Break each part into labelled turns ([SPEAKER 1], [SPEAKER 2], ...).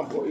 [SPEAKER 1] campo. Y...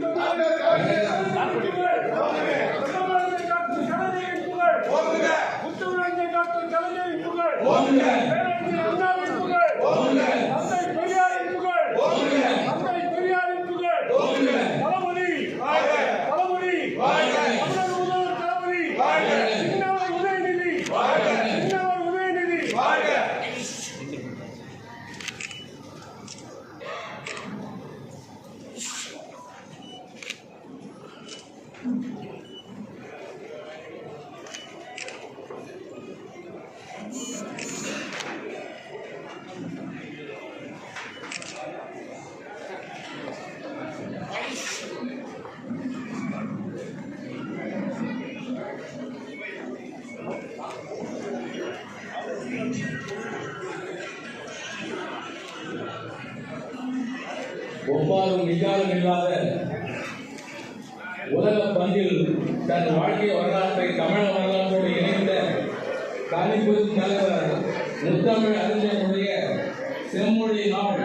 [SPEAKER 1] நிஜாலும் இல்லாத உலக பங்கில் தன் வாழ்க்கை வரலாற்றை தமிழ வரலாற்றோடு இணைந்த காலிபுரி தலைவர் முத்தமிழ் அறிஞருடைய செம்மொழி நாள்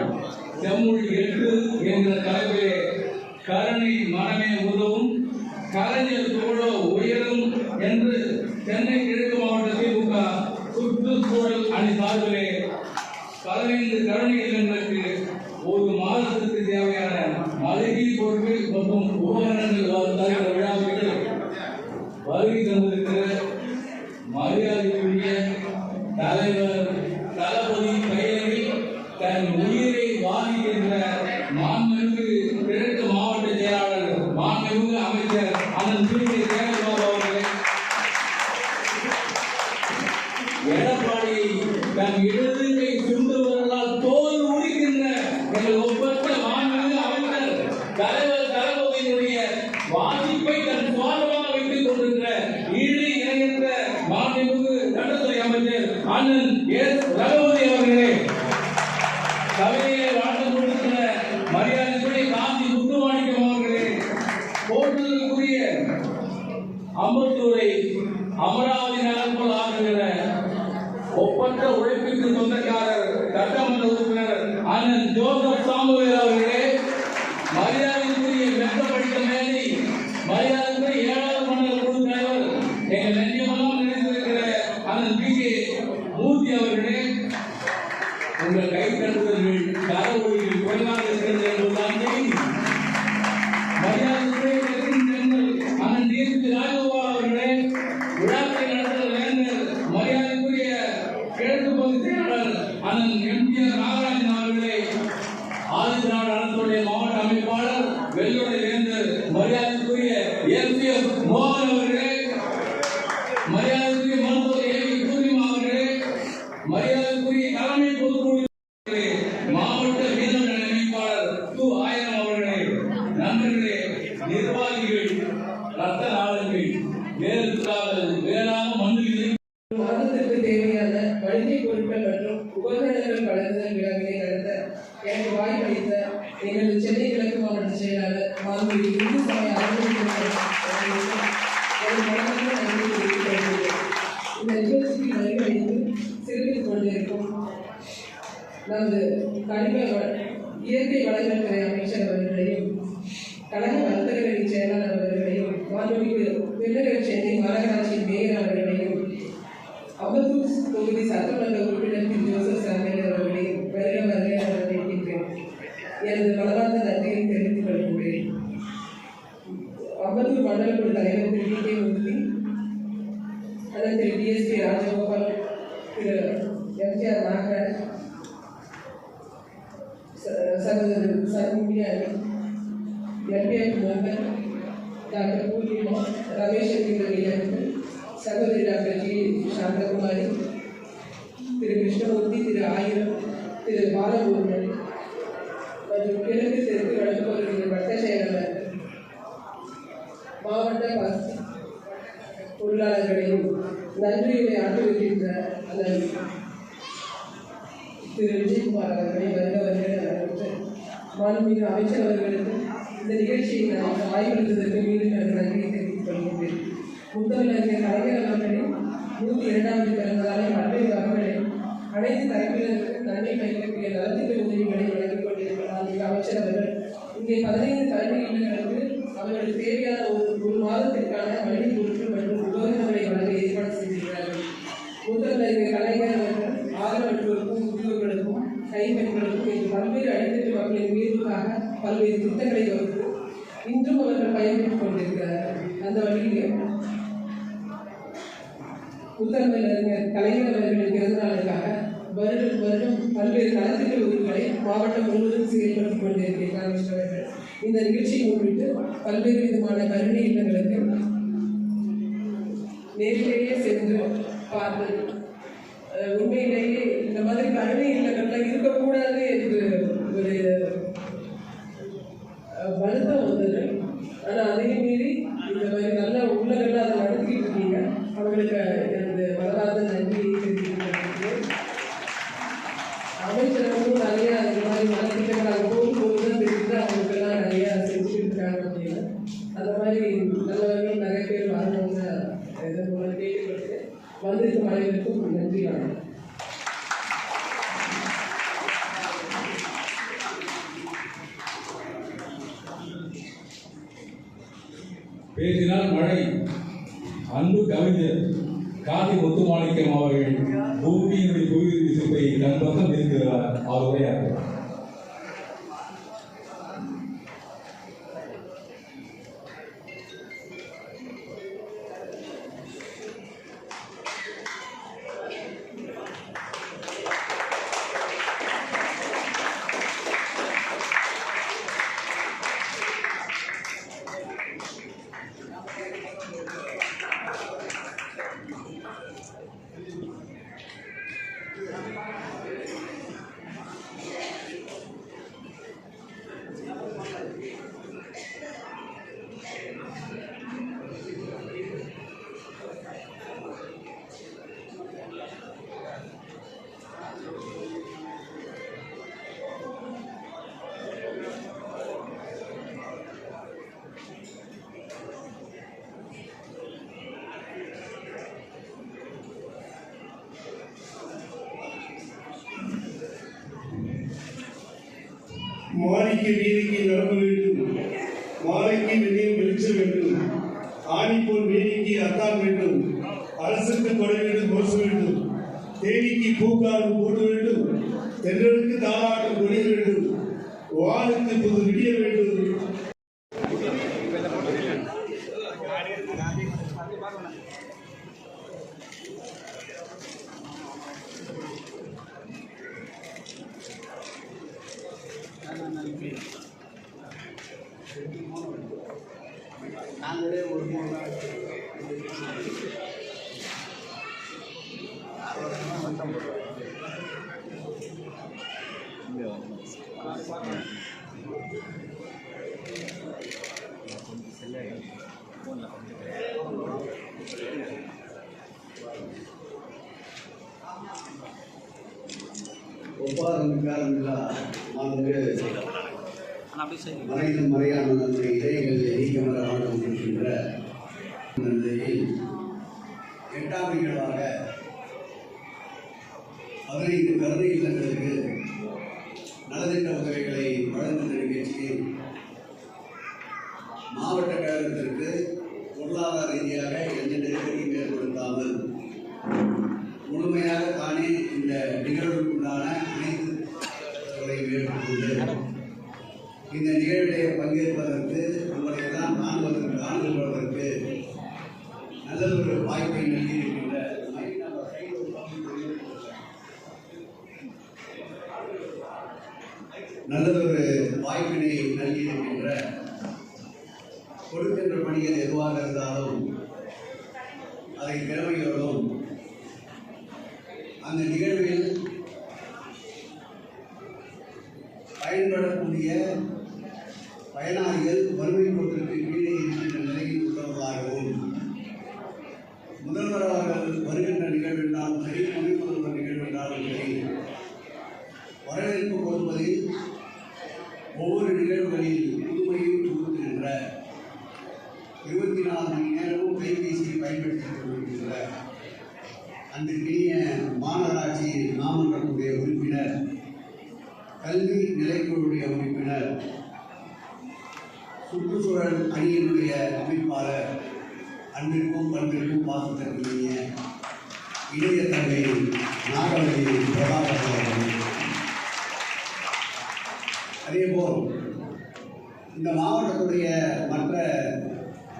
[SPEAKER 1] செம்மொழி எட்டு என்ற தலைப்பிலே கருணை மனமே உதவும் கலைஞர் தோழோ உயரும் என்று சென்னை கிழக்கு மாவட்ட திமுக சுற்றுச்சூழல் அணி சார்பிலே பதினைந்து கருணை இல்லங்களுக்கு ஒரு மாதத்திற்கு தேவையான மளிகை பொருட்கள் மற்றும் உபகரணங்கள் தருகிற விழாவிற்கு வருகை தந்திருக்கிற மரியாதைக்குரிய தலைவர் தளபதி பெயரில் தன் உயிரை வாங்குகின்ற மாண்புமிகு கிழக்கு மாவட்ட செயலாளர் மாண்புமிகு அமைச்சர் அண்ணன் பி கே சேகர்பாபு அவர்களே எடப்பாடியை தன் இடது கை சுண்டு விரலால் தோல் உரிக்கின்ற எங்கள் ஒப்பற்ற மாண்புமிகு அமைச்சர் தலைவர் தளபதியினுடைய வாசிப்பை தன் சுவாரமாக வைத்துக் கொண்டிருக்கிற ஈடு இணையற்ற மாண்புமிகு சட்டத்துறை அமைச்சர் அண்ணன் எஸ் ரகுபதி அவர்களே சபையை வாழ்ந்து கொண்டிருக்கிற மரியாதைக்குரிய காந்தி முத்துமாணிக்கம் அவர்களே போற்றுதலுக்குரிய அம்பத்தூரை அமராவதி நகர் போல் ஆகுகிற ஒப்பற்ற உழைப்பிற்கு சொந்தக்காரர் சட்டமன்ற உறுப்பினர் அண்ணன் ஜோசப் சாமுவேல் அவர்களே மரியாதைக்குரிய மெத்த படித்த மேலை மரியாதை அமைப்பாளர் வெள்ளுடைய வேந்தர் மரியாதைக்குரிய எம்ஜிஎஃப் மோகன் அவர்களே மரியாதைக்குரிய மருத்துவர் ஏ வி பூர்ணிமா அவர்களே மரியாதைக்குரிய தலைமை பொதுக்குழு அவர்களே, மாவட்ட வீரர் நல அமைப்பாளர் து ஆயிரம் அவர்களே நண்பர்களே நிர்வாகிகள் ரத்த நாளங்கள் வேறுக்காவல் வேளாண் மண்ணில்
[SPEAKER 2] மாதத்திற்கு தேவையான மளிகை பொருட்கள் மற்றும் உபகரணங்கள் வழங்குதல் விழாவினை நடத்த எனக்கு வாய்ப்பளித்த எங்களது சென்னை கிழக்கு மாவட்ட செயலாளர் மாண்புமிகு இந்து சமய அறநிலையத்துறை அவர்களுக்கு எனது மனமார்ந்த நன்றியை தெரிவித்துக் கொள்கிறேன். இந்த நிகழ்ச்சிக்கு வருகையளித்து சிறப்பித்துக் கொண்டிருக்கும் நமது கனிம இயற்கை வளங்கள் துறை அமைச்சர் அவர்களையும் கழக வர்த்தகர்களின் செயலாளர் அவர்களையும் வானொலிக்கு பெருநகர் சென்னை மாநகராட்சியின் மேயர் அவர்களையும் அவதூர் தொகுதி சட்டமன்ற உறுப்பினர் திரு. ஜோசப் சாமியர் அவர்களையும் வருக வருக என வரவேற்கின்றேன். எனது மனமார்ந்த நன்றியை தெரிவித்துக் கொள்கின்றேன். அவதூர் மண்டல குழு தலைவர் திரு. T K. மூர்த்தி அதன் திரு டிஎஸ்பி ராஜகோபால் திரு. எம்ஜிஆர் நாகராஜ் சகோதரர் சந்தியா எம்பிஐ மகன் டாக்டர் பூர்ணிமா ரமேஷ் அவர்கள் சகோதரி டாக்டர் ஜி சாந்தகுமாரி திரு கிருஷ்ணமூர்த்தி திரு ஆயிரம் திரு பாலமுருகன் மற்றும் கிழக்கு தெற்கு வடக்கு பகுதியின் வட்ட செயலாளர் மாவட்ட பொருளாளர்களையும் நன்றியை ஆற்றுகின்ற அந்த திரு விஜயகுமார் அவர்களை வருக வருக வரவேற்று மாண்புமிகு அமைச்சர் அவர்களுக்கு இந்த நிகழ்ச்சியை நான் வாய்ப்பளித்ததற்கு மீண்டும் எனக்கு நன்றியை தெரிவித்துக் கொள்கின்றேன் முத்தமிழறிஞர் கலைஞர் அவர்களின் நூற்றி இரண்டாவது பிறந்த நாளை பல்வேறு வகைகளில் அனைத்து தரப்பினருக்கும் நன்மை பயக்கக்கூடிய நலத்திட்ட உதவிகளை வழங்கிக் கொண்டிருக்கிறார் மாண்புமிகு அமைச்சர் அவர்கள் இங்கே பதினைந்து கல்வி இல்லங்களுக்கு அவர்களுக்கு தேவையான ஒரு ஒரு மாதத்திற்கான வழி பொருட்கள் மற்றும் உபகரணங்களை வழங்க ஏற்பாடு செய்திருக்கிறார்கள் முதலமைச்சர் கலைஞர் அவர்கள் ஆதரவற்றோருக்கும் முதியோர்களுக்கும் பல்வேறு அடித்தட்டு மக்களின் உயர்வுக்காக பல்வேறு திட்டங்களை வகுத்து இன்றும் அவர்கள் பயன்பெற்றுக் கொண்டிருக்கிறார்கள். அந்த வழியிலே அறிஞர் கலைஞர் அவர்களின் பிறந்த நாளுக்காக வருடம் வருடம் பல்வேறு நலத்திட்ட உறுப்புகளை மாவட்டம் முழுவதும் செயல்படுத்திக் கொண்டிருக்கிறார் இந்த நிகழ்ச்சியை முன்னிட்டு பல்வேறு விதமான கருணை
[SPEAKER 1] பேசினால் மழை அன்பு கவிஞர் காதி முத்துமாணிக்கம் அவர்கள் பூமியினுடைய புவியிறுதி சிப்பை தன் பக்கம் இருக்கிறார். அவர் உரையாற்றார்
[SPEAKER 3] மாலைக்கு வீதிக்கு நடக்க வேண்டும். மாலைக்கு வெளியே வெளிச்சம் வேண்டும். ஆணி போல் வேணிக்கு அத்தான் வேண்டும். அரசுக்கு கொடை வேண்டும் மோச வேண்டும். தேனிக்கு பூக்காரம் போட வேண்டும். தென்றலுக்கு தாளாட்டம் கொடிய வேண்டும். வானுக்கு புது விடிய வேண்டும்
[SPEAKER 4] ஒப்பாதமிக்கார் விழா மாண்பு மறைந்தும் மறையான நம்முடைய இதயங்களில் நீக்கமர ஆண்டு கொண்டிருக்கின்ற எட்டாம் நிகழ்வாக பதினைந்து கருணை இல்லங்களுக்கு நலத்திட்ட உதவிகளை வழங்குகின்ற நிகழ்ச்சியில் மாவட்ட கழகத்திற்கு பொருளாதார ரீதியாக எந்த நெருக்கடியும் ஏற்படுத்தாமல் முழுமையாக தானே இந்த நிகழ்வுக்குண்டான அனைத்து ஏற்பட்டுள்ளது இந்த நிகழ்வுடைய பங்கேற்பதற்கு உங்களை எல்லாம் காண்பதற்கு கொள்வதற்கு நல்ல ஒரு வாய்ப்பை நல்கியிருக்கின்ற நல்லதொரு வாய்ப்பினை நல்கியிருக்கின்ற கொடுக்கின்ற பணிகள் எதுவாக இருந்தாலும் அதை திறமையோடும் அந்த நிகழ்வில் சுற்றுச்சூழல் அணியினுடைய அமைப்பாளர் அன்பிற்கும் பண்பிற்கும் பாசத்திற்குரிய இளைய தங்கை நாகவதி பிரபாகர் அவர்கள். அதேபோல் இந்த மாவட்டத்துடைய மற்ற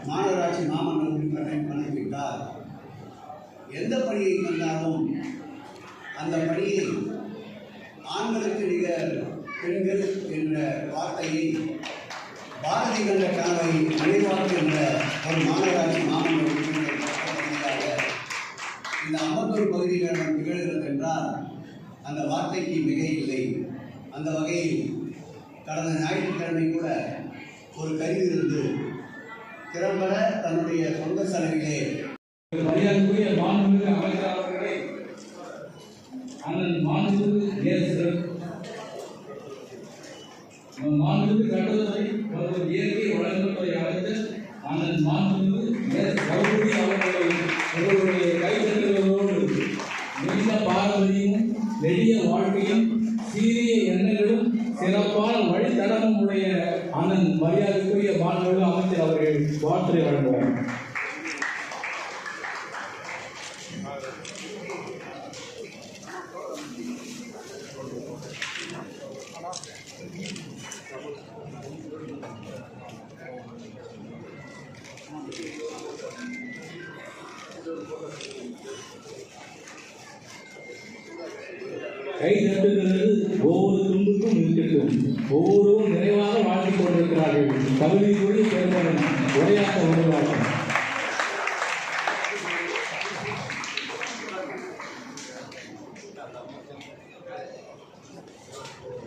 [SPEAKER 4] மாநகராட்சி மாமன்ற உறுப்பினரை கணக்கிட்டால் எந்த பணியை தந்தாலும் அந்த பணியை ஆண்களுக்கு நிகர் பெண்கள் என்ற வார்த்தையை பாரதி கண்ட கனவை நினைவாக்குகின்ற ஒரு மாநகராட்சி மாமன்ற இந்த அம்பத்தூர் பகுதிகளிடம் திகழ்கிறது என்றால் அந்த வார்த்தைக்கு மிக இல்லை அந்த வகையில் கடந்த ஞாயிற்றுக்கிழமை கூட ஒரு கருவி இருந்து திறம்பட தன்னுடைய சொந்த செலவிலே
[SPEAKER 1] மரியாதைக்குரிய மாண்புமிகு அமைச்சர் அவர்களை அண்ணன் மாண்புமிகு நேசர் மாண்புமிகு கட்டுரை மற்றும் இயற்கை வளங்கள்துறை அமைச்சர் அண்ணன் மாண்புமிகு நேசர் கௌரி அவர்களை இவருடைய கைத்தட்டுகளோடு நீண்ட பாரம்பரியமும் நெடிய வாழ்க்கையும் சீரிய எண்ணங்களும் சிறப்பான வழித்தடமும் உடைய அண்ணன் மரியாதைக்குரிய மாண்புமிகு அமைச்சர் அவர்கள் வாழ்த்துரை வழங்குவார்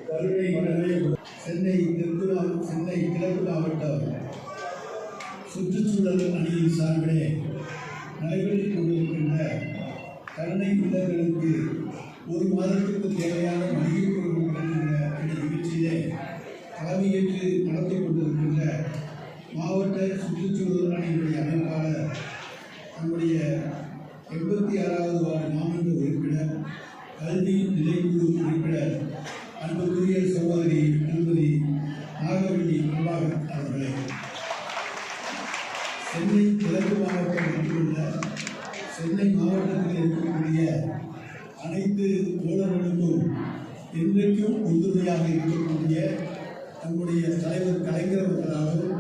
[SPEAKER 5] கருணை மனதே சென்னை தெற்கு சென்னை கிழக்கு மாவட்டம் சுற்றுச்சூழல் அணியின் சார்பிலே நடைபெற்றுக் கொண்டிருக்கின்ற கருணை இல்லங்களுக்கு ஒரு மாதத்துக்கு தேவையான சென்னை கிழக்கு மாவட்டம் மட்டுமல்ல சென்னை மாவட்டத்தில் இருக்கக்கூடிய அனைத்து தோழர்களுக்கும் இன்றைக்கும் உறுதுணையாக இருக்கக்கூடிய நம்முடைய தலைவர் கலைஞர் அவர்களாலும்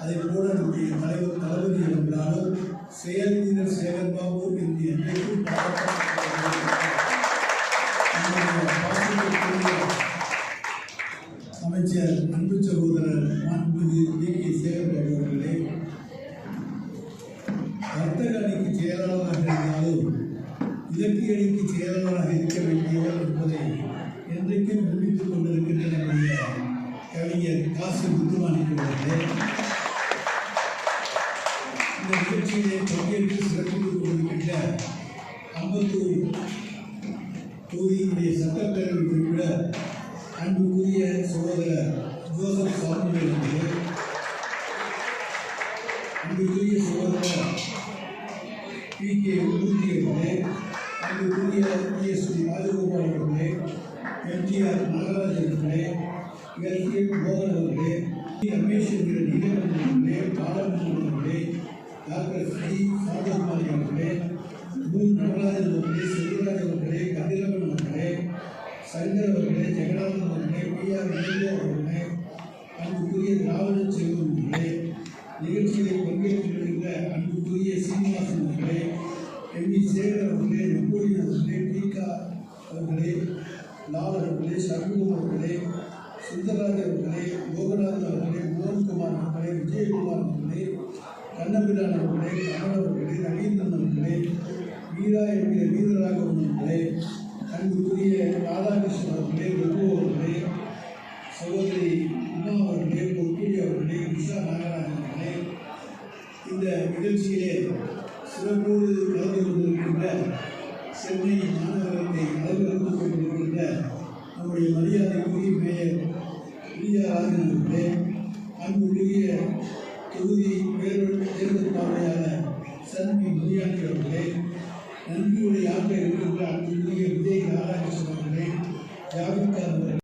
[SPEAKER 5] அதை போல நம்முடைய தலைவர் தளபதி அவர்களாலும் செயல் வீரர் சேகர்பாபு என்று என்றைக்கும் மு நடராஜன் அவர்களே செல்வராஜ் அவர்களே கதிரவன் அவர்களே சங்கர் அவர்களே ஜெகநாதன் அவர்களே பி ஆர் இளைஞர் அவர்களே அன்புக்குரிய திராவிட செல்வன் அவர்களே நிகழ்ச்சியிலே பங்கேற்றிருக்கின்ற அன்புக்குரிய சீனிவாசன் அவர்களே எம். வி. சேகர் அவர்களே நெப்போலியன் அவர்களே டீகா அவர்களே லால் அவர்களே சண்முகம் அவர்களே சுந்தரராஜ் அவர்களே லோகநாதன் அவர்களே மோகன்குமார் அவர்களே விஜயகுமார் அவர்களே கண்ணபிரான் அவர்களே கமல் அவர்களே ரவீந்திரன் அவர்களே வீரா என்கிற வீரராகவன் அவர்களே அன்புக்குரிய ராதாகிருஷ்ணன் அவர்களே பிரபு அவர்களே சகோதரி உமா அவர்களே பொற்குடி அவர்களே உஷா நாகராஜன் அவர்களே இந்த நிகழ்ச்சியிலே
[SPEAKER 1] சிறப்போடு கலந்து கொண்டிருக்கின்ற சென்னை மாநகரத்தை அலுவலகம் கொண்டிருக்கின்ற நம்முடைய மரியாதைக்குரிய மேயர் பிரியா ராஜன் அவர்களே அன்புக்குரிய தொகுதி பேரூர் தேர்தல் பார்வையாளர் சன்மி மரியாதை அவர்களே நன்றியுடைய ஆற்ற இருக்கின்ற அன்புக்குரிய விஜய் ராதாகிருஷ்ணன் அவர்களே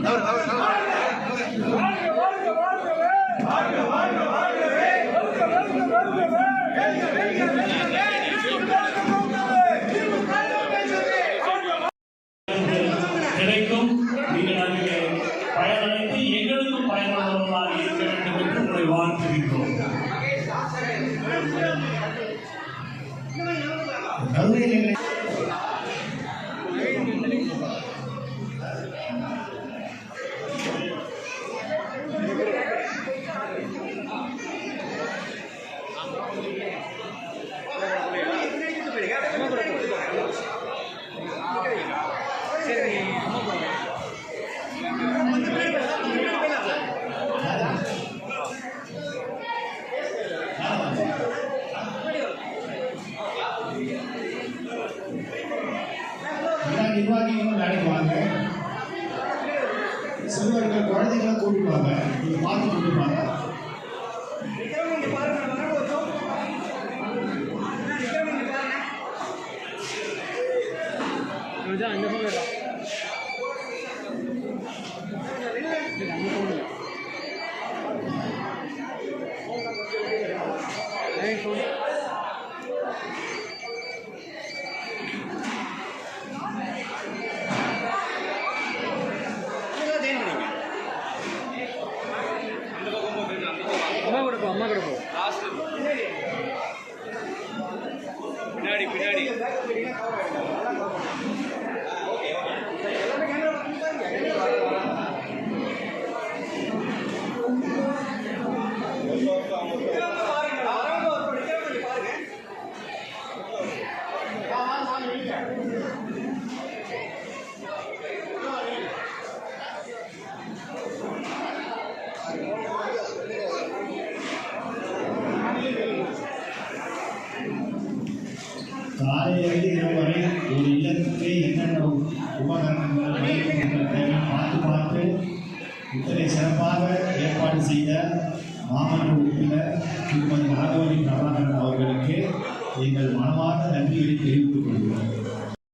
[SPEAKER 6] கிடைக்கும்
[SPEAKER 7] 진짜 안 잡아내라. 에이, 돈.